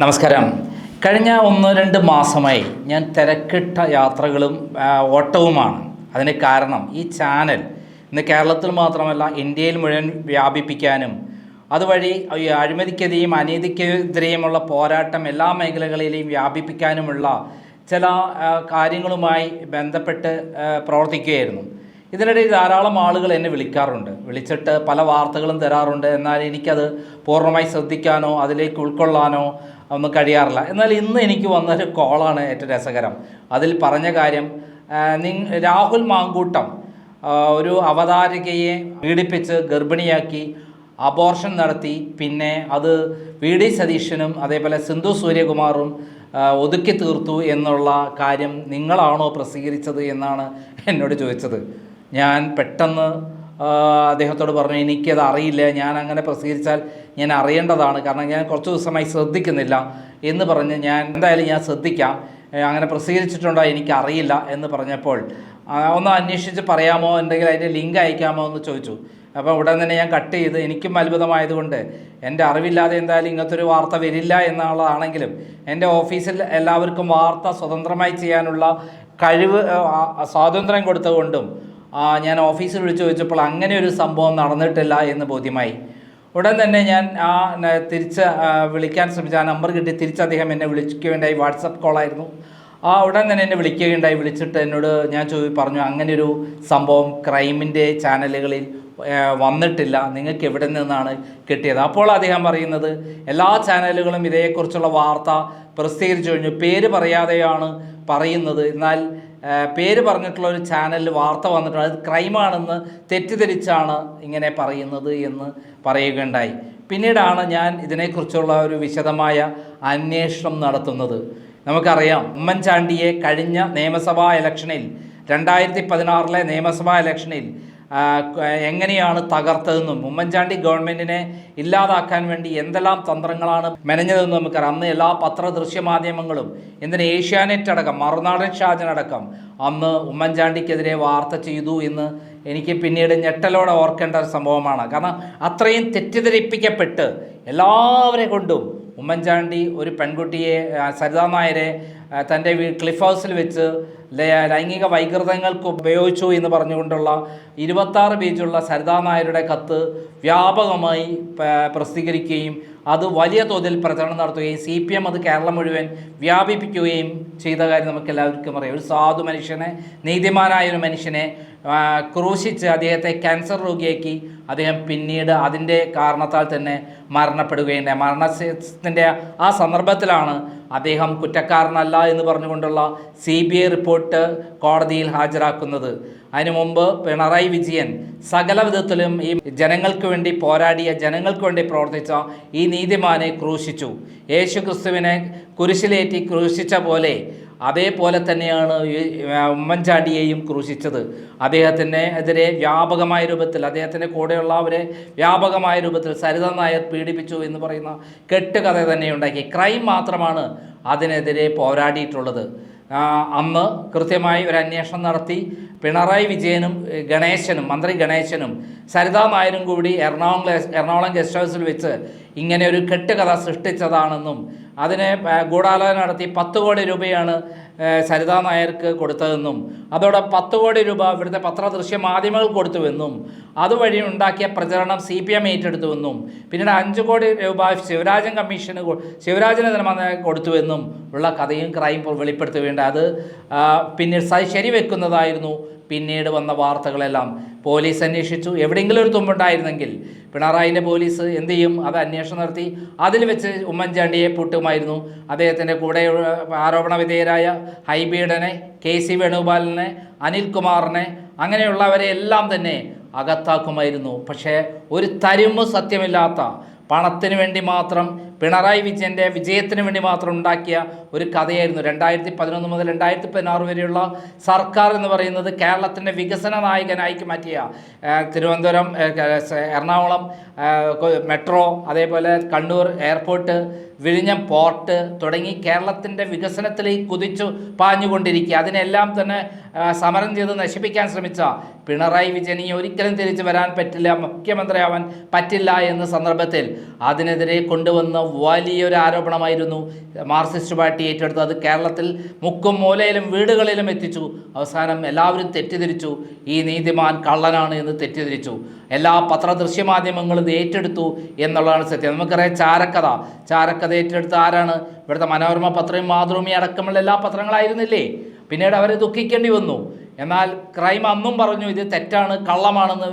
നമസ്കാരം. കഴിഞ്ഞ ഒന്ന് രണ്ട് മാസമായി ഞാൻ തിരക്കിട്ട യാത്രകളും ഓട്ടവുമാണ്. അതിന് കാരണം ഈ ചാനൽ ഇന്ന് കേരളത്തിൽ മാത്രമല്ല ഇന്ത്യയിൽ മുഴുവൻ വ്യാപിപ്പിക്കാനും അതുവഴി അഴിമതിക്കെതിരെയും അനീതിക്കെതിരെയുമുള്ള പോരാട്ടം എല്ലാ മേഖലകളിലെയും വ്യാപിപ്പിക്കാനുമുള്ള ചില കാര്യങ്ങളുമായി ബന്ധപ്പെട്ട് പ്രവർത്തിക്കുകയായിരുന്നു. ഇതിനിടയിൽ ധാരാളം ആളുകൾ എന്നെ വിളിക്കാറുണ്ട്. വിളിച്ചിട്ട് പല വാർത്തകളും തരാറുണ്ട്. എന്നാൽ എനിക്കത് പൂർണമായി ശ്രദ്ധിക്കാനോ അതിലേക്ക് ഉൾക്കൊള്ളാനോ ഒന്നും കഴിയാറില്ല. എന്നാൽ ഇന്ന് എനിക്ക് വന്നൊരു കോളാണ് ഏറ്റവും രസകരം. അതിൽ പറഞ്ഞ കാര്യം രാഹുൽ മാങ്കൂട്ടം ഒരു അവതാരികയെ പീഡിപ്പിച്ച് ഗർഭിണിയാക്കി അബോർഷൻ നടത്തി. പിന്നെ അത് വി ഡി സതീശനും അതേപോലെ സിന്ധു സൂര്യകുമാറും ഒതുക്കി തീർത്തു എന്നുള്ള കാര്യം നിങ്ങളാണോ പ്രസിദ്ധീകരിച്ചത് എന്നാണ് എന്നോട് ചോദിച്ചത്. ഞാൻ പെട്ടെന്ന് അദ്ദേഹത്തോട് പറഞ്ഞു എനിക്കത് അറിയില്ല. ഞാൻ അങ്ങനെ പ്രസിദ്ധീകരിച്ചാൽ ഞാൻ അറിയേണ്ടതാണ്. കാരണം ഞാൻ കുറച്ച് ദിവസമായി ശ്രദ്ധിക്കുന്നില്ല എന്ന് പറഞ്ഞ് ഞാൻ എന്തായാലും ഞാൻ ശ്രദ്ധിക്കാം. അങ്ങനെ പ്രസിദ്ധീകരിച്ചിട്ടുണ്ടോ എനിക്കറിയില്ല എന്ന് പറഞ്ഞപ്പോൾ. ഒന്ന് അന്വേഷിച്ച് പറയാമോ? എന്തെങ്കിലും അതിന്റെ ലിങ്ക് അയക്കാമോ എന്ന് ചോദിച്ചു. അപ്പോൾ ഉടൻ തന്നെ ഞാൻ കട്ട് ചെയ്ത് എനിക്കും അത്ഭുതമായതുകൊണ്ട് എന്റെ അറിവില്ലാതെ എന്തായാലും ഇങ്ങനത്തെ ഒരു വാർത്ത വരില്ല എന്നുള്ളതാണെങ്കിലും എന്റെ ഓഫീസിൽ എല്ലാവർക്കും വാർത്ത സ്വതന്ത്രമായി ചെയ്യാനുള്ള കഴിവ് സ്വാതന്ത്ര്യം കൊടുത്തുകൊണ്ടും ഞാൻ ഓഫീസിൽ വിളിച്ചു ചോദിച്ചപ്പോൾ അങ്ങനെ ഒരു സംഭവം നടന്നിട്ടില്ല എന്ന് ബോധ്യമായി. ഉടൻ തന്നെ ഞാൻ ആ തിരിച്ച് വിളിക്കാൻ ശ്രമിച്ച ആ നമ്പർ കിട്ടി. തിരിച്ച് അദ്ദേഹം എന്നെ വിളിക്കുകയുണ്ടായി. വാട്സപ്പ് കോളായിരുന്നു ആ ഉടൻ തന്നെ എന്നെ വിളിക്കുകയുണ്ടായി. വിളിച്ചിട്ട് എന്നോട് ഞാൻ ചോദി പറഞ്ഞു അങ്ങനെ ഒരു സംഭവം ക്രൈമിന്റെ ചാനലുകളിൽ വന്നിട്ടില്ല. നിങ്ങൾക്ക് എവിടെ നിന്നാണ് കിട്ടിയത്? അപ്പോൾ അദ്ദേഹം പറയുന്നത് എല്ലാ ചാനലുകളും ഇതേക്കുറിച്ചുള്ള വാർത്ത പ്രസിദ്ധീകരിച്ചു കഴിഞ്ഞു. പേര് പറയാതെയാണ് പറയുന്നത്. എന്നാൽ പേര് പറഞ്ഞിട്ടുള്ള ഒരു ചാനലിൽ വാർത്ത വന്നിട്ടുണ്ട്. അത് ക്രൈമാണെന്ന് തെറ്റിദ്ധരിച്ചാണ് ഇങ്ങനെ പറയുന്നത് എന്ന് പറയുകയുണ്ടായി. പിന്നീടാണ് ഞാൻ ഇതിനെക്കുറിച്ചുള്ള ഒരു വിശദമായ അന്വേഷണം നടത്തുന്നത്. നമുക്കറിയാം ഉമ്മൻചാണ്ടിയെ കഴിഞ്ഞ നിയമസഭാ ഇലക്ഷനിൽ രണ്ടായിരത്തി പതിനാറിലെ നിയമസഭാ ഇലക്ഷനിൽ എങ്ങനെയാണ് തകർത്തതെന്നും ഉമ്മൻചാണ്ടി ഗവൺമെന്റിനെ ഇല്ലാതാക്കാൻ വേണ്ടി എന്തെല്ലാം തന്ത്രങ്ങളാണ് മെനഞ്ഞതെന്ന് നമുക്കറിയാം. അന്ന് എല്ലാ പത്ര ദൃശ്യമാധ്യമങ്ങളും എന്തിന് ഏഷ്യാനെറ്റ് അടക്കം മറുനാടൻ ഷാജനടക്കം അന്ന് ഉമ്മൻചാണ്ടിക്കെതിരെ വാർത്ത ചെയ്തു എന്ന് എനിക്ക് പിന്നീട് ഞെട്ടലോടെ ഓർക്കേണ്ട ഒരു സംഭവമാണ്. കാരണം അത്രയും തെറ്റിദ്ധരിപ്പിക്കപ്പെട്ട് എല്ലാവരെ കൊണ്ടും ഉമ്മൻചാണ്ടി ഒരു പെൺകുട്ടിയെ സരിതാ നായരെ തന്റെ ക്ലിഫ് ഹൗസിൽ വെച്ച് ലൈംഗിക വൈകൃതങ്ങൾക്ക് ഉപയോഗിച്ചു എന്ന് പറഞ്ഞുകൊണ്ടുള്ള ഇരുപത്താറ് പേജുള്ള സരിതാ നായരുടെ കത്ത് വ്യാപകമായി പ്രസിദ്ധീകരിക്കുകയും അത് വലിയ തോതിൽ പ്രചരണം നടത്തുകയും സി പി എം അത് കേരളം മുഴുവൻ വ്യാപിപ്പിക്കുകയും ചെയ്ത കാര്യം നമുക്ക് എല്ലാവർക്കും അറിയാം. ഒരു സാധു മനുഷ്യനെ നീതിമാനായ ഒരു മനുഷ്യനെ ക്രൂശിച്ച് അദ്ദേഹത്തെ ക്യാൻസർ രോഗിയാക്കി അദ്ദേഹം പിന്നീട് അതിന്റെ കാരണത്താൽ തന്നെ മരണപ്പെടുകയുണ്ടായി മരണത്തിന്റെ ആ സന്ദർഭത്തിലാണ് അദ്ദേഹം കുറ്റക്കാരനല്ല എന്ന് പറഞ്ഞുകൊണ്ടുള്ള സി ബി ഐ റിപ്പോർട്ട് കോടതിയിൽ ഹാജരാക്കുന്നത്. അതിനു മുമ്പ് പിണറായി വിജയൻ സകല വിധത്തിലും ഈ ജനങ്ങൾക്ക് വേണ്ടി പോരാടിയ ജനങ്ങൾക്ക് വേണ്ടി പ്രവർത്തിച്ച ഈ നീതിമാനെ ക്രൂശിച്ചു. യേശു ക്രിസ്തുവിനെ കുരിശിലേറ്റി ക്രൂശിച്ച പോലെ അതേപോലെ തന്നെയാണ് ഉമ്മൻചാണ്ടിയെയും ക്രൂശിച്ചത്. അദ്ദേഹത്തിന് എതിരെ വ്യാപകമായ രൂപത്തിൽ അദ്ദേഹത്തിന്റെ കൂടെയുള്ളവരെ വ്യാപകമായ രൂപത്തിൽ സരിത നായർ പീഡിപ്പിച്ചു എന്ന് പറയുന്ന കെട്ടുകഥ തന്നെ ഉണ്ടാക്കി. ക്രൈം മാത്രമാണ് അതിനെതിരെ പോരാടിയിട്ടുള്ളത്. അന്ന് കൃത്യമായി ഒരു അന്വേഷണം നടത്തി. പിണറായി വിജയനും ഗണേശനും മന്ത്രി ഗണേശനും സരിതാ നായരും കൂടി എറണാകുളം എറണാകുളം ഗസ്റ്റ് ഹൗസിൽ വെച്ച് ഇങ്ങനെ ഒരു കെട്ടുകഥ സൃഷ്ടിച്ചതാണെന്നും അതിനെ ഗൂഢാലോചന നടത്തി പത്ത് കോടി രൂപയാണ് സരിതാ നായർക്ക് കൊടുത്തതെന്നും അതോടെ പത്ത് കോടി രൂപ ഇവിടുത്തെ പത്രദൃശ്യ മാധ്യമങ്ങൾ കൊടുത്തുവെന്നും അതുവഴി ഉണ്ടാക്കിയ പ്രചരണം സി പി എം ഏറ്റെടുത്തുവെന്നും പിന്നീട് അഞ്ച് കോടി രൂപ ശിവരാജൻ കമ്മീഷന് ശിവരാജന് തന്നെ കൊടുത്തുവെന്നും ഉള്ള കഥയും ക്രൈം വെളിപ്പെടുത്തുകയുണ്ട് അത് പിന്നെ പിന്നീട് ശരിവെക്കുന്നതായിരുന്നു പിന്നീട് വന്ന വാർത്തകളെല്ലാം. പോലീസ് അന്വേഷിച്ചു. എവിടെയെങ്കിലും ഒരു തുമ്പുണ്ടായിരുന്നെങ്കിൽ പിണറായിന്റെ പോലീസ് എന്ത് ചെയ്യും? അത് അന്വേഷണം നടത്തി. അതിൽ വെച്ച് ഉമ്മൻചാണ്ടിയെ പൂട്ടുമായിരുന്നു. അദ്ദേഹത്തിന്റെ കൂടെ ആരോപണ വിധേയരായ ഹൈബീഡനെ കെ സി വേണുഗോപാലിനെ അനിൽകുമാറിനെ അങ്ങനെയുള്ളവരെ എല്ലാം തന്നെ അകത്താക്കുമായിരുന്നു. പക്ഷേ ഒരു തരുമ്പ് സത്യമില്ലാത്ത പണത്തിന് വേണ്ടി മാത്രം പിണറായി വിജയന്റെ വിജയത്തിന് വേണ്ടി മാത്രം ഉണ്ടാക്കിയ ഒരു കഥയായിരുന്നു. രണ്ടായിരത്തി പതിനൊന്ന് മുതൽ രണ്ടായിരത്തി പതിനാറ് വരെയുള്ള സർക്കാർ എന്ന് പറയുന്നത് കേരളത്തിന്റെ വികസന നായകനായി മാറ്റിയ തിരുവനന്തപുരം എറണാകുളം മെട്രോ അതേപോലെ കണ്ണൂർ എയർപോർട്ട് വിഴിഞ്ഞം പോർട്ട് തുടങ്ങി കേരളത്തിന്റെ വികസനത്തിലേക്ക് കുതിച്ചു പാഞ്ഞുകൊണ്ടിരിക്കുക. അതിനെല്ലാം തന്നെ സമരം ചെയ്ത് നശിപ്പിക്കാൻ ശ്രമിച്ച പിണറായി വിജയൻ ഒരിക്കലും തിരിച്ചു വരാൻ പറ്റില്ല മുഖ്യമന്ത്രിയാവാൻ പറ്റില്ല എന്ന സന്ദർഭത്തിൽ അതിനെതിരെ കൊണ്ടുവന്ന വലിയൊരു ആരോപണമായിരുന്നു. മാർക്സിസ്റ്റ് പാർട്ടി ഏറ്റെടുത്തു അത് കേരളത്തിൽ മുക്കും മൂലയിലും വീടുകളിലും എത്തിച്ചു. അവസാനം എല്ലാവരും തെറ്റിദ്ധരിച്ചു. ഈ നീതിമാൻ കള്ളനാണ് എന്ന് തെറ്റിദ്ധരിച്ചു. എല്ലാ പത്ര ദൃശ്യമാധ്യമങ്ങളും ഇത് ഏറ്റെടുത്തു എന്നുള്ളതാണ് സത്യം. നമുക്കറിയാം ചാരക്കഥ. ചാരക്കഥ ഏറ്റെടുത്ത ആരാണ്? ഇവിടുത്തെ മനോരമ പത്രവും മാതൃഭൂമി അടക്കമുള്ള എല്ലാ പത്രങ്ങളായിരുന്നില്ലേ? പിന്നീട് അവരെ ദുഃഖിക്കേണ്ടി വന്നു. എന്നാൽ ക്രൈം അന്നും പറഞ്ഞു ഇത് തെറ്റാണ് കള്ളമാണെന്ന്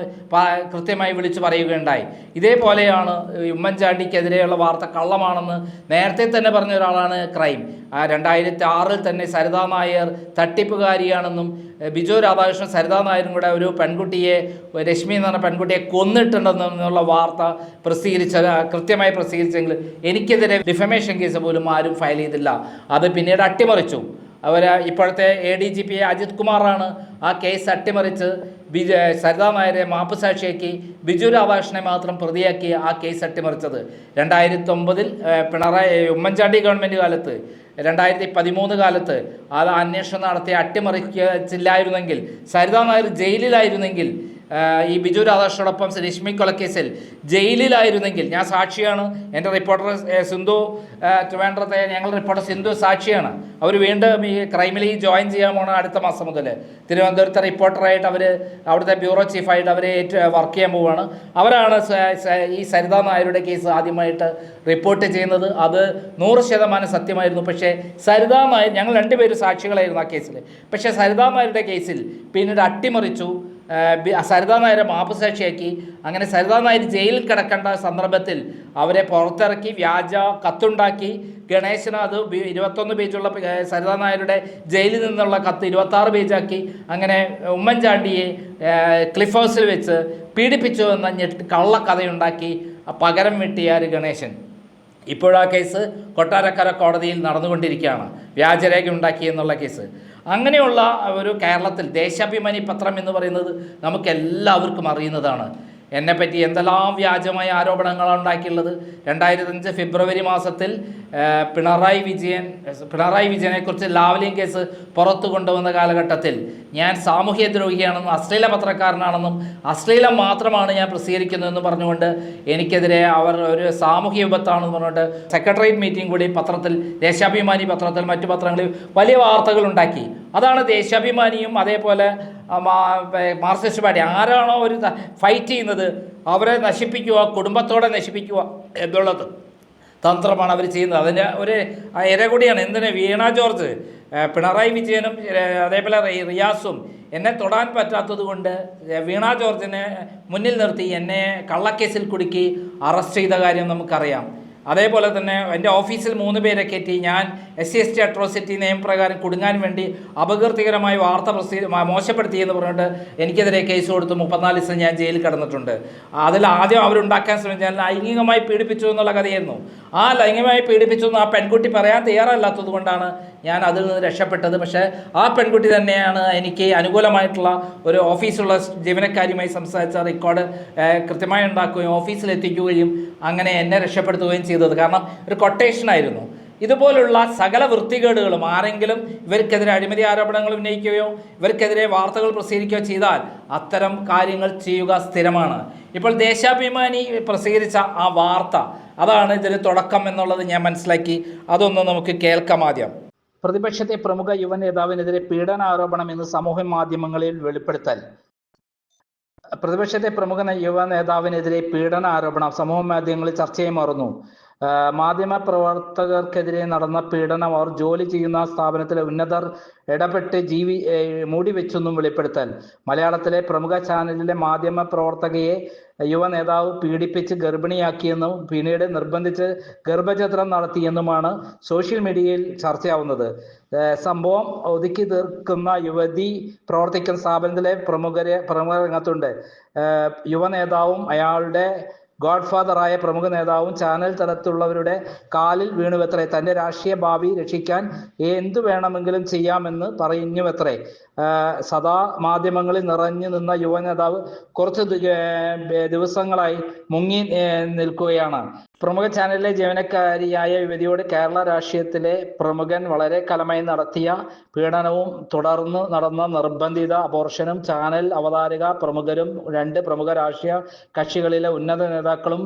കൃത്യമായി വിളിച്ചു പറയുകയുണ്ടായി. ഇതേപോലെയാണ് ഉമ്മൻചാണ്ടിക്കെതിരെയുള്ള വാർത്ത കള്ളമാണെന്ന് നേരത്തെ തന്നെ പറഞ്ഞ ഒരാളാണ് ക്രൈം. രണ്ടായിരത്തി ആറിൽ തന്നെ സരിതാ നായർ തട്ടിപ്പുകാരിയാണെന്നും ബിജു രാധാകൃഷ്ണൻ സരിതാ നായരും കൂടെ ഒരു പെൺകുട്ടിയെ രശ്മി എന്ന് പറഞ്ഞ പെൺകുട്ടിയെ കൊന്നിട്ടുണ്ടെന്നുള്ള വാർത്ത പ്രസിദ്ധീകരിച്ച കൃത്യമായി പ്രസിദ്ധീകരിച്ചെങ്കിൽ എനിക്കെതിരെ ഡിഫമേഷൻ കേസ് പോലും ആരും ഫയൽ ചെയ്തില്ല. അത് പിന്നീട് അട്ടിമറിച്ചു. അവർ ഇപ്പോഴത്തെ A D G P Ajith കുമാറാണ് ആ കേസ് അട്ടിമറിച്ച് ബിജു സരിതാ നായരെ മാപ്പ് സാക്ഷിയാക്കി ബിജു രാധാകൃഷ്ണനെ മാത്രം പ്രതിയാക്കി ആ കേസ് അട്ടിമറിച്ചത്. രണ്ടായിരത്തി ഒമ്പതിൽ പിണറായി ഉമ്മൻചാണ്ടി ഗവൺമെന്റ് കാലത്ത് രണ്ടായിരത്തി പതിമൂന്ന് കാലത്ത് അത് അന്വേഷണം നടത്തി അട്ടിമറിച്ചില്ലായിരുന്നെങ്കിൽ സരിതാ നായർ ജയിലിലായിരുന്നെങ്കിൽ ഈ ബിജു രാധാകൃഷ്ണനോടൊപ്പം രശ്മി കൊലക്കേസിൽ ജയിലിലായിരുന്നെങ്കിൽ ഞാൻ സാക്ഷിയാണ്. എന്റെ റിപ്പോർട്ടർ സിന്ധു ട്രിവാൻഡ്രത്തെ ഞങ്ങളുടെ റിപ്പോർട്ടർ സിന്ധു സാക്ഷിയാണ്. അവർ വീണ്ടും ഈ ക്രൈമിൽ ജോയിൻ ചെയ്യാൻ പോകണം അടുത്ത മാസം മുതൽ തിരുവനന്തപുരത്തെ റിപ്പോർട്ടറായിട്ട് അവർ അവിടുത്തെ ബ്യൂറോ ചീഫായിട്ട് അവർ വർക്ക് ചെയ്യാൻ പോവുകയാണ് അവരാണ് ഈ സരിതാ നായരുടെ കേസ് ആദ്യമായിട്ട് റിപ്പോർട്ട് ചെയ്യുന്നത്. അത് നൂറ് ശതമാനം സത്യമായിരുന്നു. പക്ഷേ സരിതാ നായർ ഞങ്ങൾ രണ്ടുപേരും സാക്ഷികളായിരുന്നു ആ കേസിൽ പക്ഷേ സരിതാ നായരുടെ കേസിൽ പിന്നീട് അട്ടിമറിച്ചു. സരിതാ നായരെ മാപ്പ് സാക്ഷിയാക്കി അങ്ങനെ സരിതാ നായർ ജയിലിൽ കിടക്കേണ്ട സന്ദർഭത്തിൽ അവരെ പുറത്തിറക്കി വ്യാജ കത്തുണ്ടാക്കി. ഗണേശന് അത് ഇരുപത്തൊന്ന് പേജുള്ള സരിതാ നായരുടെ ജയിലിൽ നിന്നുള്ള കത്ത് ഇരുപത്താറ് പേജാക്കി. അങ്ങനെ ഉമ്മൻചാണ്ടിയെ ക്ലിഫ് ഹൗസിൽ വെച്ച് പീഡിപ്പിച്ചു എന്ന ഞെട്ടി കള്ളക്കഥയുണ്ടാക്കി. പകരം വെട്ടിയാർ ഗണേശൻ. ഇപ്പോഴാ കേസ് കൊട്ടാരക്കര കോടതിയിൽ നടന്നുകൊണ്ടിരിക്കുകയാണ്. വ്യാജരേഖ ഉണ്ടാക്കി എന്നുള്ള കേസ്. അങ്ങനെയുള്ള ഒരു കേരളത്തിൽ ദേശാഭിമാനി പത്രം എന്ന് പറയുന്നത് നമുക്കെല്ലാവർക്കും അറിയുന്നതാണ്. എന്നെപ്പറ്റി എന്തെല്ലാം വ്യാജമായ ആരോപണങ്ങളാണ് ഉണ്ടാക്കിയുള്ളത്? രണ്ടായിരത്തി അഞ്ച് ഫെബ്രുവരി മാസത്തിൽ പിണറായി വിജയൻ പിണറായി വിജയനെക്കുറിച്ച് ലാവലിംഗ് കേസ് പുറത്തു കൊണ്ടുവന്ന കാലഘട്ടത്തിൽ ഞാൻ സാമൂഹ്യ ദ്രോഹിയാണെന്നും അശ്ലീല പത്രക്കാരനാണെന്നും അശ്ലീലം മാത്രമാണ് ഞാൻ പ്രസിദ്ധീകരിക്കുന്നതെന്ന് പറഞ്ഞുകൊണ്ട് എനിക്കെതിരെ അവർ ഒരു സാമൂഹ്യ വിപത്താണെന്ന് പറഞ്ഞുകൊണ്ട് സെക്രട്ടേറിയറ്റ് മീറ്റിംഗ് കൂടി പത്രത്തിൽ ദേശാഭിമാനി പത്രത്തിൽ മറ്റു പത്രങ്ങളിൽ വലിയ വാർത്തകൾ ഉണ്ടാക്കി. അതാണ് ദേശാഭിമാനിയും അതേപോലെ മാർക്സിസ്റ്റ് പാർട്ടി ആരാണോ ഒരു ഫൈറ്റ് ചെയ്യുന്നത് അവരെ നശിപ്പിക്കുക കുടുംബത്തോടെ നശിപ്പിക്കുക എന്നുള്ളത് തന്ത്രമാണ് അവർ ചെയ്യുന്നത്. അതിന്റെ ഒരു ഇര കൂടിയാണ്. വീണ ജോർജ് പിണറായി വിജയനും അതേപോലെ റിയാസും എന്നെ തൊടാൻ പറ്റാത്തത് കൊണ്ട് വീണ ജോർജിനെ മുന്നിൽ നിർത്തി എന്നെ കള്ളക്കേസിൽ കുടുക്കി അറസ്റ്റ് ചെയ്ത കാര്യം നമുക്കറിയാം. അതേപോലെ തന്നെ എന്റെ ഓഫീസിൽ മൂന്ന് പേരെ കയറ്റി ഞാൻ S C S T atrocity നിയമപ്രകാരം കുടുങ്ങാൻ വേണ്ടി അപകീർത്തികരമായ വാർത്ത പ്രസിദ്ധ മോശപ്പെടുത്തിയെന്ന് പറഞ്ഞിട്ട് എനിക്കെതിരെ കേസ് കൊടുത്ത് മുപ്പത്തിനാല് ദിവസം ഞാൻ ജയിലിൽ കിടന്നിട്ടുണ്ട്. അതിൽ ആദ്യം അവരുണ്ടാക്കാൻ ശ്രമിച്ചാൽ ലൈംഗികമായി പീഡിപ്പിച്ചു എന്നുള്ള കഥയായിരുന്നു. ആ ലൈംഗികമായി പീഡിപ്പിച്ചു എന്ന് ആ പെൺകുട്ടി പറയാൻ തയ്യാറല്ലാത്തത് കൊണ്ടാണ് ഞാൻ അതിൽ നിന്ന് രക്ഷപ്പെട്ടത്. പക്ഷേ ആ പെൺകുട്ടി തന്നെയാണ് എനിക്ക് അനുകൂലമായിട്ടുള്ള ഒരു ഓഫീസുള്ള ജീവനക്കാരിയുമായി സംസാരിച്ച റെക്കോർഡ് കൃത്യമായി ഉണ്ടാക്കുകയും ഓഫീസിൽ എത്തിക്കുകയും അങ്ങനെ എന്നെ രക്ഷപ്പെടുത്തുകയും ചെയ്തത്. കാരണം ഒരു കൊട്ടേഷൻ ആയിരുന്നു. ഇതുപോലുള്ള സകല വൃത്തികേടുകളും ആരെങ്കിലും ഇവർക്കെതിരെ അഴിമതി ആരോപണങ്ങൾ ഉന്നയിക്കുകയോ ഇവർക്കെതിരെ വാർത്തകൾ പ്രസിദ്ധീകരിക്കുകയോ ചെയ്താൽ അത്തരം കാര്യങ്ങൾ ചെയ്യുക സ്ഥിരമാണ്. ഇപ്പോൾ ദേശാഭിമാനി പ്രസിദ്ധീകരിച്ച ആ വാർത്ത അതാണ് ഇതിന് തുടക്കം എന്നുള്ളത് ഞാൻ മനസ്സിലാക്കി. അതൊന്ന് നമുക്ക് കേൾക്കാം ആദ്യം. പ്രതിപക്ഷത്തെ പ്രമുഖ യുവ നേതാവിനെതിരെ പീഡനാരോപണം എന്ന് സമൂഹ മാധ്യമങ്ങളിൽ വെളിപ്പെടുത്തൽ. പ്രതിപക്ഷത്തെ പ്രമുഖ യുവ നേതാവിനെതിരെ പീഡന ആരോപണം സമൂഹ മാധ്യമങ്ങളിൽ ചർച്ചയായി മാറുന്നു. മാധ്യമ പ്രവർത്തകർക്കെതിരെ നടന്ന പീഡനം അവർ ജോലി ചെയ്യുന്ന സ്ഥാപനത്തിലെ ഉന്നതർ ഇടപെട്ട് ജീവി മൂടി വെച്ചെന്നും വെളിപ്പെടുത്തൽ. മലയാളത്തിലെ പ്രമുഖ ചാനലിലെ മാധ്യമ പ്രവർത്തകയെ യുവ നേതാവ് പീഡിപ്പിച്ച് ഗർഭിണിയാക്കിയെന്നും പിന്നീട് നിർബന്ധിച്ച് ഗർഭചിത്രം നടത്തിയെന്നുമാണ് സോഷ്യൽ മീഡിയയിൽ ചർച്ചയാവുന്നത്. സംഭവം ഒതുക്കി തീർക്കുന്ന യുവതി പ്രവർത്തിക്കുന്ന സ്ഥാപനത്തിലെ പ്രമുഖരെ പ്രമുഖ രംഗത്തുണ്ട്. യുവ നേതാവും അയാളുടെ ഗോഡ് ഫാദറായ പ്രമുഖ നേതാവും ചാനൽ തലത്തിലുള്ളവരുടെ കാലിൽ വീണുവത്രേ? തന്റെ രാഷ്ട്രീയ ഭാവി രക്ഷിക്കാൻ എന്തു വേണമെങ്കിലും ചെയ്യാമെന്ന് പറയുന്നുവത്രേ സദാ മാധ്യമങ്ങളിൽ നിറഞ്ഞു നിന്ന യുവ നേതാവ് കുറച്ച് ദിവസങ്ങളായി മുങ്ങി നിൽക്കുകയാണ്. പ്രമുഖ ചാനലിലെ ജീവനക്കാരിയായ യുവതിയോട് കേരള രാഷ്ട്രീയത്തിലെ പ്രമുഖൻ വളരെ കലമായി നടത്തിയ പീഡനവും തുടർന്ന് നടന്ന നിർബന്ധിത അബോർഷനും ചാനൽ അവതാരക പ്രമുഖരും രണ്ട് പ്രമുഖ രാഷ്ട്രീയ കക്ഷികളിലെ ഉന്നത നേതാക്കളും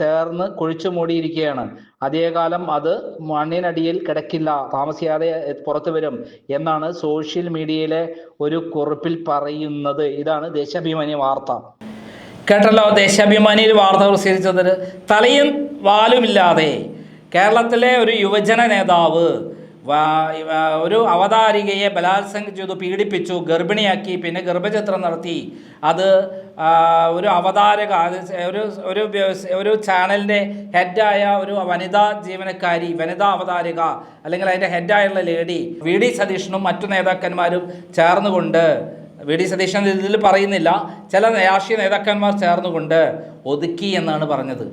ചേർന്ന് കുഴിച്ചു മൂടിയിരിക്കുകയാണ്. അതേകാലം അത് മണ്ണിനടിയിൽ കിടക്കില്ല താമസിയാതെ പുറത്തു വരും എന്നാണ് സോഷ്യൽ മീഡിയയിലെ ഒരു കുറിപ്പിൽ പറയുന്നത്. ഇതാണ് ദേശാഭിമാനി വാർത്ത. കേട്ടല്ലോ ദേശാഭിമാനിയിൽ വാർത്ത പ്രസിദ്ധീകരിച്ചത് തലയും വാലുമില്ലാതെ. കേരളത്തിലെ ഒരു യുവജന നേതാവ് ഒരു അവതാരികയെ ബലാത്സംഗം ചെയ്തു പീഡിപ്പിച്ചു ഗർഭിണിയാക്കി പിന്നെ ഗർഭചിത്രം നടത്തി. അത് ഒരു അവതാരക ഒരു ഒരു ഒരു ചാനലിന്റെ ഹെഡായ ഒരു വനിതാ ജീവനക്കാരി വനിതാ അവതാരിക അല്ലെങ്കിൽ അതിന്റെ ഹെഡായുള്ള ലേഡി വി. ഡി. സതീഷനും മറ്റു നേതാക്കന്മാരും ചേർന്നുകൊണ്ട് വി ഡി സതീശൻ ഇതിൽ പറയുന്നില്ല. ചില രാഷ്ട്രീയ നേതാക്കന്മാർ ചേർന്നുകൊണ്ട് ഒതുക്കി എന്നാണ് പറഞ്ഞത്.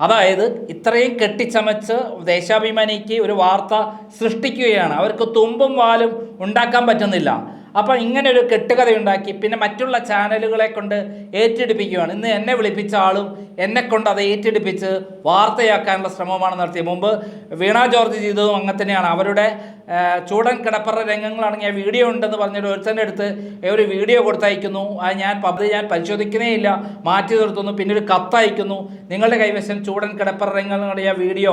അതായത് ഇത്രയും കെട്ടിച്ചമച്ച് ദേശാഭിമാനിക്ക് ഒരു വാർത്ത സൃഷ്ടിക്കുകയാണ്. അവർക്ക് തുമ്പും വാലും ഉണ്ടാക്കാൻ പറ്റുന്നില്ല. അപ്പം ഇങ്ങനെ ഒരു കെട്ടുകഥയുണ്ടാക്കി പിന്നെ മറ്റുള്ള ചാനലുകളെ കൊണ്ട് ഏറ്റെടുപ്പിക്കുകയാണ്. ഇന്ന് എന്നെ വിളിപ്പിച്ച ആളും എന്നെ കൊണ്ട് അത് ഏറ്റെടുപ്പിച്ച് വാർത്തയാക്കാനുള്ള ശ്രമമാണ് നടത്തിയത്. മുമ്പ് വീണ ജോർജ് ചെയ്തതും അങ്ങനെ തന്നെയാണ്. അവരുടെ ചൂടൻ കിടപ്പറ രംഗങ്ങളാണെങ്കിൽ വീഡിയോ ഉണ്ടെന്ന് പറഞ്ഞിട്ട് ഒരുത്തന്റെ അടുത്ത് ഒരു വീഡിയോ കൊടുത്തയക്കുന്നു. അത് ഞാൻ പബ്ലിക് ഞാൻ പരിശോധിക്കുന്നേ ഇല്ല. മാറ്റി നിർത്തുന്നു. പിന്നെ ഒരു കത്തയക്കുന്നു. നിങ്ങളുടെ കൈവശം ചൂടൻ കിടപ്പറ രംഗങ്ങളുടെ ആ വീഡിയോ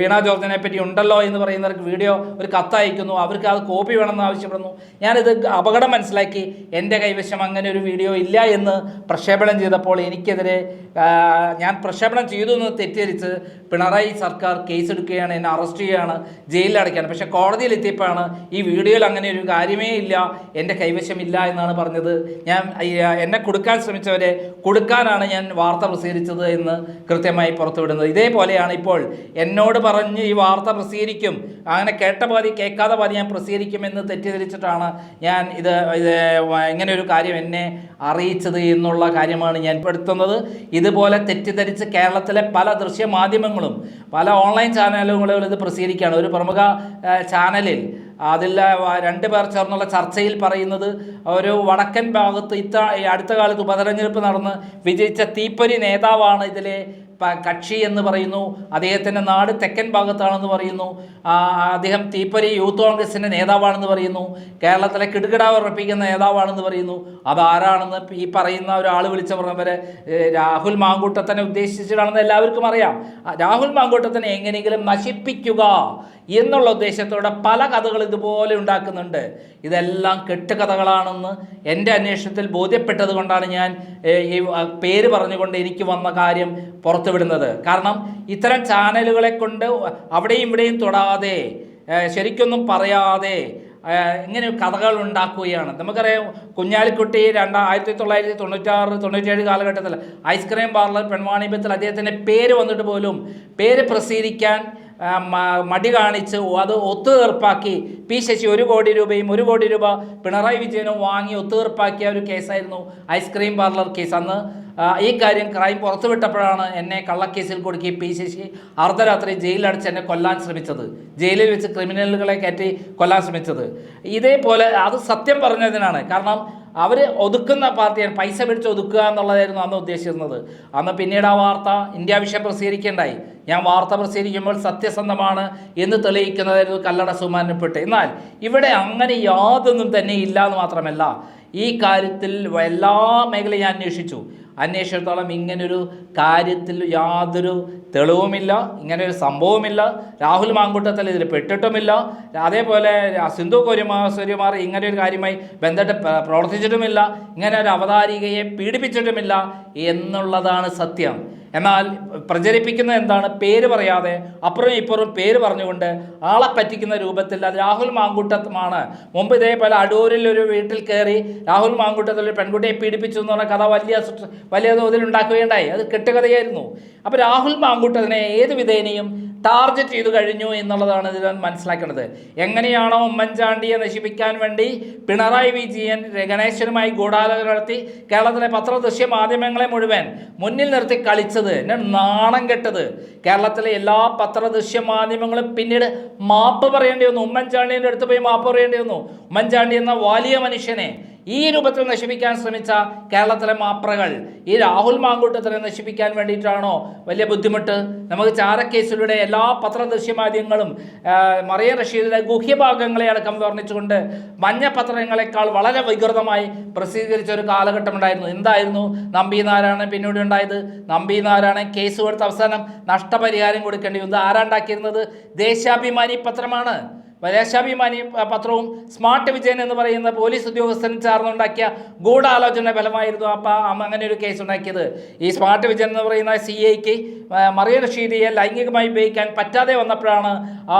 വീണ ജോർജിനെ പറ്റി ഉണ്ടല്ലോ എന്ന് പറയുന്നവർക്ക് വീഡിയോ ഒരു കത്തയക്കുന്നു. അവർക്ക് അത് കോപ്പി വേണമെന്ന് ആവശ്യപ്പെടുന്നു. ഞാനിത് അപകടം മനസ്സിലാക്കി എന്റെ കൈവശം അങ്ങനെ ഒരു വീഡിയോ ഇല്ല എന്ന് പ്രക്ഷേപണം ചെയ്തപ്പോൾ എനിക്കെതിരെ ഞാൻ പ്രക്ഷേപണം ചെയ്തു എന്ന് തെറ്റിദ്ധരിച്ച് പിണറായി സർക്കാർ കേസെടുക്കുകയാണ് എന്നെ അറസ്റ്റ് ചെയ്യുകയാണ് ജയിലിൽ അടയ്ക്കുകയാണ്. പക്ഷേ കോടതിയിൽ എത്തിയപ്പോഴാണ് ഈ വീഡിയോയിൽ അങ്ങനെ ഒരു കാര്യമേ ഇല്ല എന്റെ കൈവശം ഇല്ല എന്നാണ് പറഞ്ഞത്. ഞാൻ എന്നെ കൊടുക്കാൻ ശ്രമിച്ചവരെ കൊടുക്കാനാണ് ഞാൻ വാർത്ത പ്രസിദ്ധീകരിച്ചത് എന്ന് കൃത്യമായി പുറത്തുവിടുന്നത്. ഇതേപോലെയാണ് ഇപ്പോൾ എന്നോട് പറഞ്ഞ് ഈ വാർത്ത പ്രസിദ്ധീകരിക്കും. അങ്ങനെ കേട്ട പാതി കേൾക്കാതെ പാതി ഞാൻ പ്രസിദ്ധീകരിക്കുമെന്ന് തെറ്റിദ്ധരിച്ചിട്ടാണ് ഞാൻ ഇത് ഇത് ഇങ്ങനെ ഒരു കാര്യം എന്നെ അറിയിച്ചത് എന്നുള്ള കാര്യമാണ് ഞാൻ പെടുത്തുന്നത്. ഇതുപോലെ തെറ്റിദ്ധരിച്ച് കേരളത്തിലെ പല ദൃശ്യ മാധ്യമങ്ങളും പല ഓൺലൈൻ ചാനലുകളും ഇത് പ്രസിദ്ധീകരിക്കുകയാണ്. ഒരു പ്രമുഖ ചാനലിൽ അതിൽ രണ്ട് പേർ ചേർന്നുള്ള ചർച്ചയിൽ പറയുന്നത് ഒരു വടക്കൻ ഭാഗത്ത് ഇത്ത അടുത്ത കാലത്ത് ഉപതെരഞ്ഞെടുപ്പ് നടന്ന് വിജയിച്ച തീപ്പൊരി നേതാവാണ് ഇതിലെ കക്ഷി എന്ന് പറയുന്നു. അദ്ദേഹത്തിന്റെ നാട് തെക്കൻ ഭാഗത്താണെന്ന് പറയുന്നു. അദ്ദേഹം തീപ്പരി യൂത്ത് കോൺഗ്രസിന്റെ നേതാവാണെന്ന് പറയുന്നു. കേരളത്തിലെ കിടുകിട ഉറപ്പിക്കുന്ന നേതാവാണെന്ന് പറയുന്നു. അതാരാണെന്ന് ഈ പറയുന്ന ഒരാൾ വിളിച്ച പറഞ്ഞവരെ രാഹുൽ മാങ്കൂട്ടത്തിനെ ഉദ്ദേശിച്ചിട്ടാണെന്ന് എല്ലാവർക്കും അറിയാം. രാഹുൽ മാങ്കൂട്ടത്തിനെ എങ്ങനെയെങ്കിലും നശിപ്പിക്കുക എന്നുള്ള ഉദ്ദേശത്തോടെ പല കഥകൾ ഇതുപോലെ ഉണ്ടാക്കുന്നുണ്ട്. ഇതെല്ലാം കെട്ടുകഥകളാണെന്ന് എന്റെ അന്വേഷണത്തിൽ ബോധ്യപ്പെട്ടത് കൊണ്ടാണ് ഞാൻ ഈ പേര് പറഞ്ഞുകൊണ്ട് എനിക്ക് വന്ന കാര്യം പുറത്തുവിടുന്നത് കാരണം ഇത്തരം ചാനലുകളെ കൊണ്ട് അവിടെയും ഇവിടെയും തൊടാതെ ശരിക്കൊന്നും പറയാതെ ഇങ്ങനെ കഥകൾ ഉണ്ടാക്കുകയാണ്. നമുക്കറിയാം കുഞ്ഞാലിക്കുട്ടി രണ്ട ആയിരത്തി തൊള്ളായിരത്തി തൊണ്ണൂറ്റാറ് തൊണ്ണൂറ്റേഴ് കാലഘട്ടത്തിൽ ഐസ്ക്രീം പാർലർ പെൺവാണിഭ്യത്തിൽ അദ്ദേഹത്തിന്റെ പേര് വന്നിട്ട് പോലും പേര് പ്രസിദ്ധീകരിക്കാൻ മടി കാണിച്ച് അത് ഒത്തുതീർപ്പാക്കി പി ശശി ഒരു കോടി രൂപയും ഒരു കോടി രൂപ പിണറായി വിജയനും വാങ്ങി ഒത്തുതീർപ്പാക്കിയ ഒരു കേസായിരുന്നു ഐസ്ക്രീം പാർലർ കേസ്. അന്ന് ഈ കാര്യം ക്രൈം പുറത്തുവിട്ടപ്പോഴാണ് എന്നെ കള്ളക്കേസിൽ കുടുക്കി പി ശശി അർദ്ധരാത്രി ജയിലിലടച്ച് എന്നെ കൊല്ലാൻ ശ്രമിച്ചത്. ജയിലിൽ വെച്ച് ക്രിമിനലുകളെ കയറ്റി കൊല്ലാൻ ശ്രമിച്ചത്. ഇതേപോലെ അത് സത്യം പറഞ്ഞതിനാണ്. കാരണം അവർ ഒതുക്കുന്ന പാർട്ടിയാണ്. പൈസ പിടിച്ച് ഒതുക്കുക എന്നുള്ളതായിരുന്നു അന്ന് ഉദ്ദേശിച്ചിരുന്നത്. അന്ന് പിന്നീട് ആ വാർത്ത ഇന്ത്യ വിഷയം പ്രസിദ്ധീകരിക്കേണ്ടായി. ഞാൻ വാർത്ത പ്രസിദ്ധീകരിക്കുമ്പോൾ സത്യസന്ധമാണ് എന്ന് തെളിയിക്കുന്നതായിരുന്നു കല്ലട സുമാനപ്പെട്ട് എന്നാൽ ഇവിടെ അങ്ങനെ യാതൊന്നും തന്നെ ഇല്ല എന്ന് മാത്രമല്ല ഈ കാര്യത്തിൽ എല്ലാ മേഖലയും ഞാൻ അന്വേഷിച്ചു. അന്വേഷിച്ചിടത്തോളം ഇങ്ങനൊരു കാര്യത്തിൽ യാതൊരു തെളിവുമില്ല ഇങ്ങനൊരു സംഭവമില്ല രാഹുൽ മാങ്കൂട്ടത്തിൽ ഇതിൽ പെട്ടിട്ടുമില്ല. അതേപോലെ സിന്ധു കൊരിമാസൂര്യമാർ ഇങ്ങനെ ഒരു കാര്യമായി ബന്ധപ്പെട്ട് പ്ര- പ്രവർത്തിച്ചിട്ടുമില്ല. ഇങ്ങനെ ഒരു അവതാരികയെ പീഡിപ്പിച്ചിട്ടുമില്ല എന്നുള്ളതാണ് സത്യം. എന്നാൽ പ്രചരിപ്പിക്കുന്നത് എന്താണ്? പേര് പറയാതെ അപ്പുറം ഇപ്പുറം പേര് പറഞ്ഞുകൊണ്ട് ആളെ പറ്റിക്കുന്ന രൂപത്തിൽ അത് രാഹുൽ മാങ്കൂട്ടമാണ്. മുമ്പ് ഇതേപോലെ അടൂരിൽ ഒരു വീട്ടിൽ കയറി രാഹുൽ മാങ്കൂട്ടത്തിൽ ഒരു പെൺകുട്ടിയെ പീഡിപ്പിച്ചു എന്ന് പറഞ്ഞ കഥ വലിയ വലിയ തോതിൽ ഉണ്ടാക്കുകയുണ്ടായി. അത് കെട്ടുകഥയായിരുന്നു. അപ്പോൾ രാഹുൽ മാങ്കൂട്ടത്തിനെ ഏത് വിധേനയും ടാർഗറ്റ് ചെയ്തു കഴിഞ്ഞു എന്നുള്ളതാണ് ഇതിൽ മനസ്സിലാക്കേണ്ടത്. എങ്ങനെയാണോ ഉമ്മൻചാണ്ടിയെ നശിപ്പിക്കാൻ വേണ്ടി പിണറായി വിജയൻ ഗണേശനുമായി ഗൂഢാലോചന നടത്തി കേരളത്തിലെ പത്ര ദൃശ്യ മാധ്യമങ്ങളെ മുഴുവൻ മുന്നിൽ നിർത്തി കളിച്ചത് എന്നെ നാണം കെട്ടത്. കേരളത്തിലെ എല്ലാ പത്ര ദൃശ്യ മാധ്യമങ്ങളും പിന്നീട് മാപ്പ് പറയേണ്ടി വന്നു. ഉമ്മൻചാണ്ടിയുടെ അടുത്ത് പോയി മാപ്പ് പറയേണ്ടി വന്നു. ഉമ്മൻചാണ്ടി എന്ന വലിയ മനുഷ്യനെ ഈ രൂപത്തിൽ നശിപ്പിക്കാൻ ശ്രമിച്ച കേരളത്തിലെ മാപ്രകൾ ഈ രാഹുൽ മാങ്കൂട്ടത്തിനെ നശിപ്പിക്കാൻ വേണ്ടിയിട്ടാണോ വലിയ ബുദ്ധിമുട്ട്? നമുക്ക് ചാരക്കേസിലൂടെ എല്ലാ പത്രദൃശ്യമാധ്യമങ്ങളും ആ, മറിയ റഷീദിലെ ഗുഹ്യഭാഗങ്ങളെ അടക്കം വർണിച്ചുകൊണ്ട് മഞ്ഞ പത്രങ്ങളെക്കാൾ വളരെ വികൃതമായി പ്രസിദ്ധീകരിച്ച ഒരു കാലഘട്ടം ഉണ്ടായിരുന്നു. എന്തായിരുന്നു? നമ്പി നാരായണൻ പിന്നീട് ഉണ്ടായത്? നമ്പി നാരായണൻ കേസ് കൊടുത്ത അവസാനം നഷ്ടപരിഹാരം കൊടുക്കേണ്ടി വന്നു. ആരാണ്ടാക്കിയിരുന്നത്? ദേശാഭിമാനി പത്രമാണ്. ദേശാഭിമാനി പത്രവും സ്മാർട്ട് വിജയൻ എന്ന് പറയുന്ന പോലീസ് ഉദ്യോഗസ്ഥൻ ചേർന്നുണ്ടാക്കിയ ഗൂഢാലോചന ഫലമായിരുന്നു അപ്പം അങ്ങനെ ഒരു കേസ് ഉണ്ടാക്കിയത്. ഈ സ്മാർട്ട് വിജയൻ എന്ന് പറയുന്ന സി ഐക്ക് മറിയ റഷീദിയെ ലൈംഗികമായി ഉപയോഗിക്കാൻ പറ്റാതെ വന്നപ്പോഴാണ്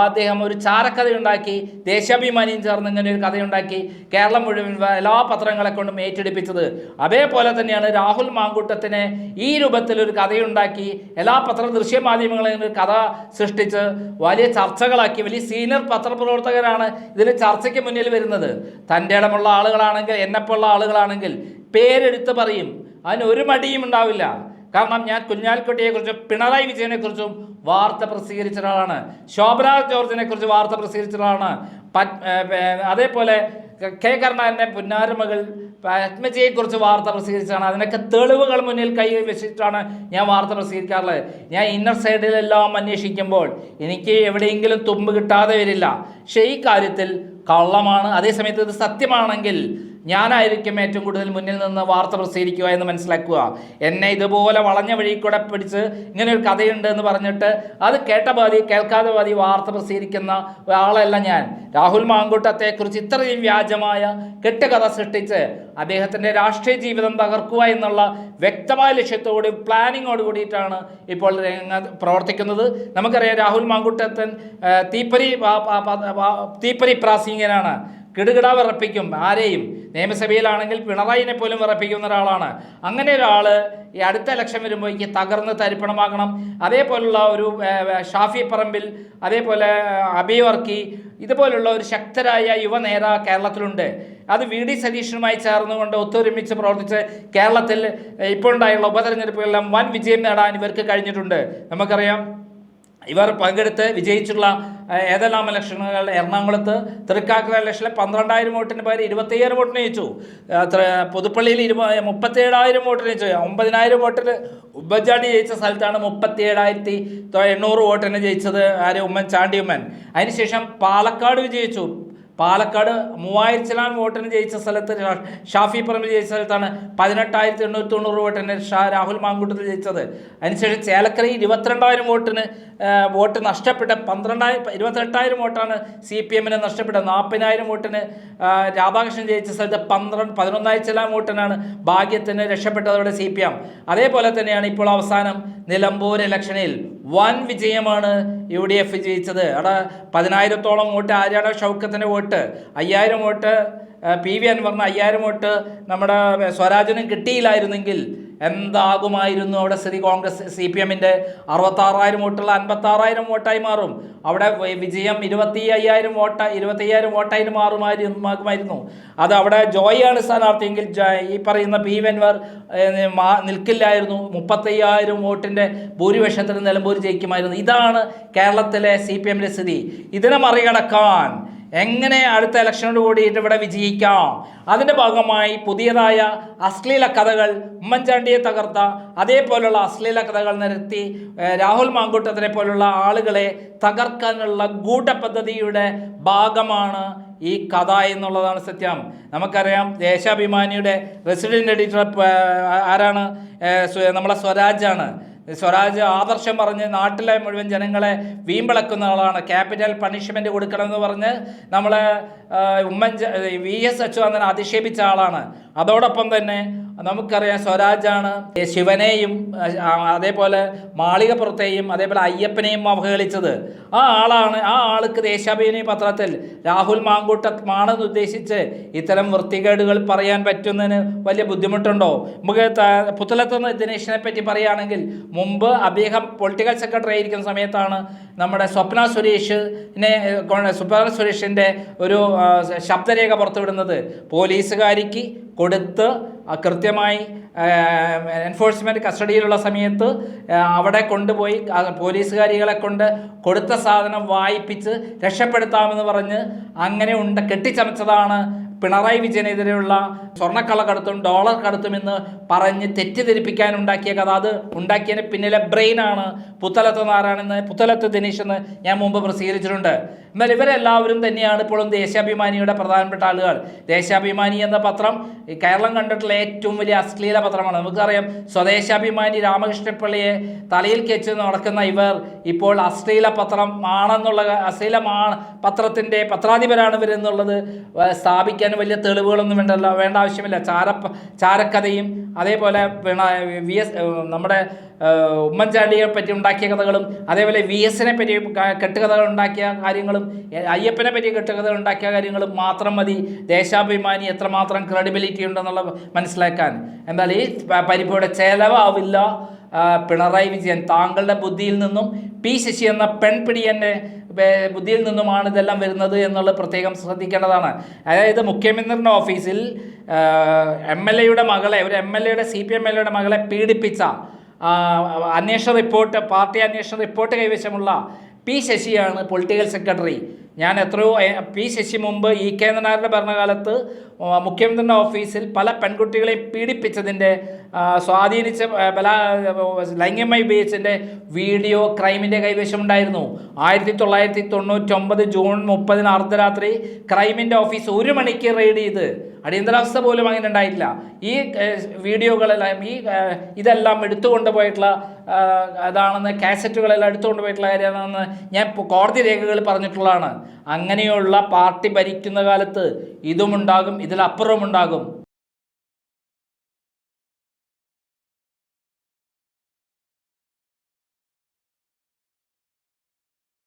അദ്ദേഹം ഒരു ചാരക്കഥയുണ്ടാക്കി ദേശാഭിമാനിയും ചേർന്ന് ഇങ്ങനെ ഒരു കഥയുണ്ടാക്കി കേരളം മുഴുവൻ എല്ലാ പത്രങ്ങളെ കൊണ്ടും ഏറ്റെടുപ്പിച്ചത്. അതേപോലെ തന്നെയാണ് രാഹുൽ മാങ്കൂട്ടത്തിനെ ഈ രൂപത്തിൽ ഒരു കഥയുണ്ടാക്കി എല്ലാ പത്ര ദൃശ്യമാധ്യമങ്ങളെയും ഒരു കഥ സൃഷ്ടിച്ച് വലിയ ചർച്ചകളാക്കി വലിയ സീനിയർ പത്രപ്രവർത്തകരാണ് ഇതിന് ചർച്ചയ്ക്ക് മുന്നിൽ വരുന്നത്. തന്റെ ഇടമുള്ള ആളുകളാണെങ്കിൽ എന്നെപ്പോലുള്ള ആളുകളാണെങ്കിൽ പേരെടുത്ത് പറയും. അതിന് ഒരു മടിയും ഉണ്ടാവില്ല. കാരണം ഞാൻ കുഞ്ഞാലിക്കുട്ടിയെക്കുറിച്ചും പിണറായി വിജയനെക്കുറിച്ചും വാർത്ത പ്രസിദ്ധീകരിച്ച ഒരാളാണ്. ശോഭന ജോർജിനെക്കുറിച്ച് വാർത്ത പ്രസിദ്ധീകരിച്ച ഒരാളാണ്. അതേപോലെ കെ കരുണാകരന്റെ പുന്നാരമകൾ പത്മജയെക്കുറിച്ച് വാർത്ത പ്രസിദ്ധീകരിച്ചതാണ്. അതിനൊക്കെ തെളിവുകൾ മുന്നിൽ കൈ വെച്ചിട്ടാണ് ഞാൻ വാർത്ത പ്രസിദ്ധീകരിക്കാറുള്ളത്. ഞാൻ ഇന്നർ സൈഡിലെല്ലാം അന്വേഷിക്കുമ്പോൾ എനിക്ക് എവിടെയെങ്കിലും തുമ്പ് കിട്ടാതെ വരില്ല. പക്ഷേ ഈ കാര്യത്തിൽ കള്ളമാണ്. അതേസമയത്ത് ഇത് സത്യമാണെങ്കിൽ ഞാനായിരിക്കും ഏറ്റവും കൂടുതൽ മുന്നിൽ നിന്ന് വാർത്ത പ്രസിദ്ധീകരിക്കുക എന്ന് മനസ്സിലാക്കുക. എന്നെ ഇതുപോലെ വളഞ്ഞ വഴി കൂടെ പിടിച്ച് ഇങ്ങനെ ഒരു കഥയുണ്ട് എന്ന് പറഞ്ഞിട്ട് അത് കേട്ട പാതി കേൾക്കാതെ പാതി വാർത്ത പ്രസിദ്ധീകരിക്കുന്ന ആളല്ല ഞാൻ. രാഹുൽ മാങ്കൂട്ടത്തെക്കുറിച്ച് ഇത്രയും വ്യാജമായ കെട്ടുകഥ സൃഷ്ടിച്ച് അദ്ദേഹത്തിന്റെ രാഷ്ട്രീയ ജീവിതം തകർക്കുക എന്നുള്ള വ്യക്തമായ ലക്ഷ്യത്തോട് പ്ലാനിങ്ങോട് കൂടിയിട്ടാണ് ഇപ്പോൾ പ്രവർത്തിക്കുന്നത്. നമുക്കറിയാം രാഹുൽ മാങ്കൂട്ടത്തൻ തീപ്പരി തീപ്പരി പാ- പാ- പാ- പാ- തീപ്പൊരി പ്രാസംഗികനാണ്. കിടുകിട വിറപ്പിക്കും ആരെയും? നിയമസഭയിലാണെങ്കിൽ പിണറായിനെ പോലും വിറപ്പിക്കുന്ന ഒരാളാണ്. അങ്ങനെ ഒരാൾ ഈ അടുത്ത ഇലക്ഷൻ വരുമ്പോഴേക്ക് തകർന്ന് തരിപ്പണമാകണം. അതേപോലുള്ള ഒരു ഷാഫി പറമ്പിൽ അതേപോലെ അബി വർക്കി ഇതുപോലുള്ള ഒരു ശക്തരായ യുവ നേത കേരളത്തിലുണ്ട്. അത് വി ഡി സതീഷനുമായി ചേർന്നുകൊണ്ട് ഒത്തൊരുമിച്ച് പ്രവർത്തിച്ച് കേരളത്തിൽ ഇപ്പോൾ ഉണ്ടായുള്ള ഉപതെരഞ്ഞെടുപ്പുകളെല്ലാം വൻ വിജയം നേടാൻ ഇവർക്ക് കഴിഞ്ഞിട്ടുണ്ട്. നമുക്കറിയാം. ഇവർ പങ്കെടുത്ത് വിജയിച്ചുള്ള ഏതെല്ലാം ഇലക്ഷനുകൾ? എറണാകുളത്ത് തൃക്കാക്കര ഇലക്ഷനിൽ പന്ത്രണ്ടായിരം വോട്ടിന് പകരം ഇരുപത്തയ്യായിരം വോട്ടിന് ജയിച്ചു. പുതുപ്പള്ളിയിൽ ഇരുപ മുപ്പത്തേഴായിരം വോട്ടിന് ജയിച്ചു. ഒമ്പതിനായിരം വോട്ടിന് ഉമ്മൻചാണ്ടി ജയിച്ച സ്ഥലത്താണ് മുപ്പത്തിയേഴായിരത്തി ഏഴായിരത്തി എണ്ണൂറ് വോട്ടിന് ജയിച്ചത് ആര്? ഉമ്മൻ ചാണ്ടി ഉമ്മൻ. അതിനുശേഷം പാലക്കാട് വിജയിച്ചു. പാലക്കാട് മൂവായിരത്തിലാണ് വോട്ടിന് ജയിച്ച സ്ഥലത്ത് ഷാഫി പറമ്പിൽ ജയിച്ച സ്ഥലത്താണ് പതിനെട്ടായിരത്തി എണ്ണൂറ്റി തൊണ്ണൂറ് വോട്ടിന് ഷാ രാഹുൽ മാങ്കൂട്ടത്തിൽ ജയിച്ചത്. അതിനുശേഷം ചേലക്കരയിൽ ഇരുപത്തിരണ്ടായിരം വോട്ടിന് വോട്ട് നഷ്ടപ്പെട്ട പന്ത്രണ്ടായിരം ഇരുപത്തെട്ടായിരം വോട്ടാണ് സി പി എമ്മിന് നഷ്ടപ്പെട്ടത് നാൽപ്പതിനായിരം വോട്ടിന് രാധാകൃഷ്ണൻ ജയിച്ച സ്ഥലത്ത് പന്ത്രണ്ട് ചില വോട്ടിനാണ് ഭാഗ്യത്തിന് രക്ഷപ്പെട്ടതോടെ സി പി എം. അതേപോലെ തന്നെയാണ് ഇപ്പോൾ അവസാനം നിലമ്പൂർ ഇലക്ഷനിൽ വൻ വിജയമാണ് യു ഡി എഫ് ജയിച്ചത്. അവിടെ പതിനായിരത്തോളം വോട്ട് ആര്യാട ഷൗക്കത്തിന്റെ വോട്ട്? അയ്യായിരം വോട്ട് പി വി അൻവറിന് അയ്യായിരം വോട്ട് നമ്മുടെ സ്വരാജിനും കിട്ടിയില്ലായിരുന്നെങ്കിൽ എന്താകുമായിരുന്നു അവിടെ സ്ഥിതി? കോൺഗ്രസ് സി പി എമ്മിന്റെ അറുപത്താറായിരം വോട്ടുള്ള അൻപത്താറായിരം വോട്ടായി മാറും. അവിടെ വിജയം ഇരുപത്തി അയ്യായിരം വോട്ട ഇരുപത്തി അയ്യായിരം വോട്ടായി മാറുമായിരുന്നു അത് അവിടെ ജോയിയാണ് സ്ഥാനാർത്ഥിയെങ്കിൽ ഈ പറയുന്ന പി വെൻവർ നിൽക്കില്ലായിരുന്നു. മുപ്പത്തയ്യായിരം വോട്ടിന്റെ ഭൂരിപക്ഷത്തിന് നിലമ്പൂർ ജയിക്കുമായിരുന്നു. ഇതാണ് കേരളത്തിലെ സി പി എമ്മിന്റെ സ്ഥിതി. ഇതിനെ മറികടക്കാൻ എങ്ങനെ അടുത്ത ഇലക്ഷനോട് കൂടിയിട്ട് ഇവിടെ വിജയിക്കാം? അതിന്റെ ഭാഗമായി പുതിയതായ അശ്ലീല കഥകൾ ഉമ്മൻചാണ്ടിയെ തകർത്ത അതേപോലുള്ള അശ്ലീല കഥകൾ നിരത്തി രാഹുൽ മാങ്കൂട്ടത്തിനെ പോലുള്ള ആളുകളെ തകർക്കാനുള്ള ഗൂഢപദ്ധതിയുടെ ഭാഗമാണ് ഈ കഥ എന്നുള്ളതാണ് സത്യം. നമുക്കറിയാം ദേശാഭിമാനിയുടെ റെസിഡന്റ് എഡിറ്റർ ആരാണ്? നമ്മളെ സ്വരാജാണ്. സ്വരാജ് ആദർശം പറഞ്ഞ് നാട്ടിലെ മുഴുവൻ ജനങ്ങളെ വീമ്പിളക്കുന്ന ആളാണ്. ക്യാപിറ്റൽ പണിഷ്മെന്റ് കൊടുക്കണമെന്ന് പറഞ്ഞ് നമ്മളെ ഉമ്മൻ വി എസ് അച്യുതാനന്ദൻ അധിക്ഷേപിച്ച ആളാണ്. അതോടൊപ്പം തന്നെ നമുക്കറിയാം സ്വരാജാണ് ശിവനെയും അതേപോലെ മാളികപ്പുറത്തെയും അതേപോലെ അയ്യപ്പനെയും അവഹേളിച്ചത്. ആ ആളാണ് ആ ആൾക്ക് ദേശാഭിമാനി പത്രത്തിൽ രാഹുൽ മാങ്കൂട്ടമാണെന്ന് ഉദ്ദേശിച്ച് ഇത്തരം വൃത്തികേടുകൾ പറയാൻ പറ്റുന്നതിന് വലിയ ബുദ്ധിമുട്ടുണ്ടോ? നമുക്ക് പുത്തലത്തുനിന്ന് ദിനേശിനെ പറ്റി പറയുകയാണെങ്കിൽ മുമ്പ് അദ്ദേഹം പൊളിറ്റിക്കൽ സെക്രട്ടറി ആയിരിക്കുന്ന സമയത്താണ് നമ്മുടെ സ്വപ്ന സുരേഷിനെ സ്വപ്ന സുരേഷിന്റെ ഒരു ശബ്ദരേഖ പുറത്തുവിടുന്നത്. പോലീസുകാരിക്ക് കൊടുത്ത് കൃത്യമായി എൻഫോഴ്സ്മെന്റ് കസ്റ്റഡിയിലുള്ള സമയത്ത് അവിടെ കൊണ്ടുപോയി പോലീസുകാരികളെ കൊണ്ട് കൊടുത്ത സാധനം വായിപ്പിച്ച് രക്ഷപ്പെടുത്താമെന്ന് പറഞ്ഞ് അങ്ങനെ ഉണ്ട് കെട്ടിച്ചമച്ചതാണ് പിണറായി വിജയനെതിരെയുള്ള സ്വർണക്കള്ളക്കടത്തും ഡോളർ കടത്തുമെന്ന് പറഞ്ഞ് തെറ്റിദ്ധരിപ്പിക്കാൻ ഉണ്ടാക്കിയ കഥ അത്. ഉണ്ടാക്കിയതിന് പിന്നിലെ ബ്രെയിനാണ് പുത്തലത്ത് നാരായണെന്ന് പുത്തലത്ത് ദിനേശ് എന്ന് ഞാൻ മുമ്പ് പ്രസിദ്ധീകരിച്ചിട്ടുണ്ട്. എന്നാൽ ഇവരെല്ലാവരും തന്നെയാണ് ഇപ്പോഴും ദേശാഭിമാനിയുടെ പ്രധാനപ്പെട്ട ആളുകൾ. ദേശാഭിമാനി എന്ന പത്രം കേരളം കണ്ടിട്ടുള്ള ഏറ്റവും വലിയ അശ്ലീല പത്രമാണ്. നമുക്കറിയാം സ്വദേശാഭിമാനി രാമകൃഷ്ണപിള്ളയെ തലയിൽ കെച്ച് നടക്കുന്ന ഇവർ ഇപ്പോൾ അശ്ലീല പത്രം ആണെന്നുള്ള അശ്ലീല മാ പത്രത്തിന്റെ പത്രാധിപരാണ് ഇവരെന്നുള്ളത് സ്ഥാപിക്കാൻ വലിയ തെളിവുകളൊന്നും വേണ്ടല്ല വേണ്ട ആവശ്യമില്ല. ചാര ചാരക്കഥയും അതേപോലെ വി എസ് നമ്മുടെ ഉമ്മൻചാണ്ടിയെ പറ്റി ഉണ്ടാക്കിയ കഥകളും അതേപോലെ വി എസിനെ പറ്റി കെട്ടുകഥകൾ ഉണ്ടാക്കിയ കാര്യങ്ങളും എ- അയ്യപ്പനെ പറ്റിയ കെട്ടുകഥ ഉണ്ടാക്കിയ കാര്യങ്ങളും മാത്രം മതി. ദേശാഭിമാനി എത്രമാത്രം ക്രെഡിബിലിറ്റി ഉണ്ടെന്നുള്ള മനസ്സിലാക്കാൻ. എന്നാൽ ഈ പരിപ്പയുടെ ചെലവാവില്ല. പിണറായി വിജയൻ താങ്കളുടെ ബുദ്ധിയിൽ നിന്നും പി ശശി എന്ന പെൺപിടിയന്റെ ബുദ്ധിയിൽ നിന്നുമാണ് ഇതെല്ലാം വരുന്നത് എന്നുള്ളത് പ്രത്യേകം ശ്രദ്ധിക്കേണ്ടതാണ്. അതായത് മുഖ്യമന്ത്രിയുടെ ഓഫീസിൽ എം എൽ എയുടെ മകളെ ഒരു എം എൽ എയുടെ സി പി എം എൽ എയുടെ മകളെ പീഡിപ്പിച്ച അന്വേഷണ റിപ്പോർട്ട് പാർട്ടി അന്വേഷണ റിപ്പോർട്ട് കൈവശമുള്ള പി ശശിയാണ് പൊളിറ്റിക്കൽ സെക്രട്ടറി ഞാൻ എത്രയോ പി ശശി മുമ്പ് ഇ കെ നായരുടെ ഭരണകാലത്ത് മുഖ്യമന്ത്രിയുടെ ഓഫീസിൽ പല പെൺകുട്ടികളെയും പീഡിപ്പിച്ചതിന്റെ സ്വാധീനിച്ച ബലാ ലൈംഗികമായി ഉപയോഗിച്ചതിന്റെ വീഡിയോ ക്രൈമിന്റെ കൈവശമുണ്ടായിരുന്നു. ആയിരത്തി തൊള്ളായിരത്തി തൊണ്ണൂറ്റൊമ്പത് ജൂൺ മുപ്പതിന് അർദ്ധരാത്രി ക്രൈമിന്റെ ഓഫീസ് ഒരു മണിക്ക് റെയ്ഡ് ചെയ്ത് അടിയന്തരാവസ്ഥ പോലും അങ്ങനെ ഉണ്ടായിട്ടില്ല ഈ വീഡിയോകളെല്ലാം ഈ ഇതെല്ലാം എടുത്തുകൊണ്ട് പോയിട്ടുള്ള ആഹ്, അതാണെന്ന് കാസറ്റുകളെല്ലാം എടുത്തുകൊണ്ട് പോയിട്ടുള്ള കാര്യമാണെന്ന് ഞാൻ കോടതി രേഖകൾ പറഞ്ഞിട്ടുള്ളതാണ്. അങ്ങനെയുള്ള പാർട്ടി ഭരിക്കുന്ന കാലത്ത് ഇതുമുണ്ടാകും ഇതിലപ്പുറവും ഉണ്ടാകും